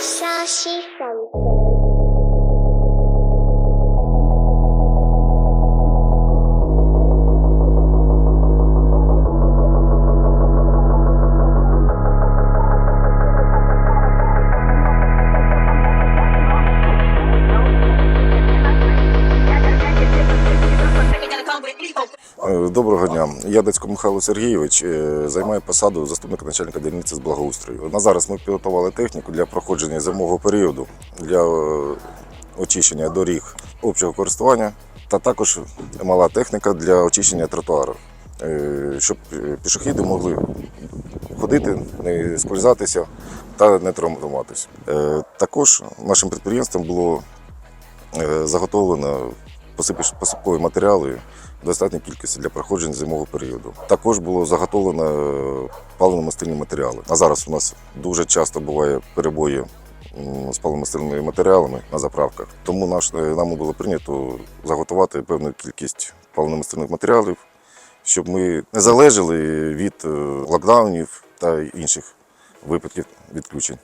しさを Доброго дня. Я Децько Михайло Сергійович е, займаю посаду заступника начальника дільниці з благоустрою. На зараз ми підготували техніку для проходження зимового періоду для е, очищення доріг общого користування та також мала техніка для очищення тротуару, е, щоб е, пішохіди могли ходити, не скользатися та не травмуватися. Е, Також нашим підприємством було е, заготовлено посипкові матеріали достатній кількості для проходження зимового періоду. Також було заготовлено е, паливно-мастильні матеріали. А зараз у нас дуже часто буває перебої з паливно-мастильними матеріалами на заправках. Тому наш, е, нам було прийнято заготувати певну кількість паливно-мастильних матеріалів, щоб ми не залежали від е, локдаунів та інших випадків відключень.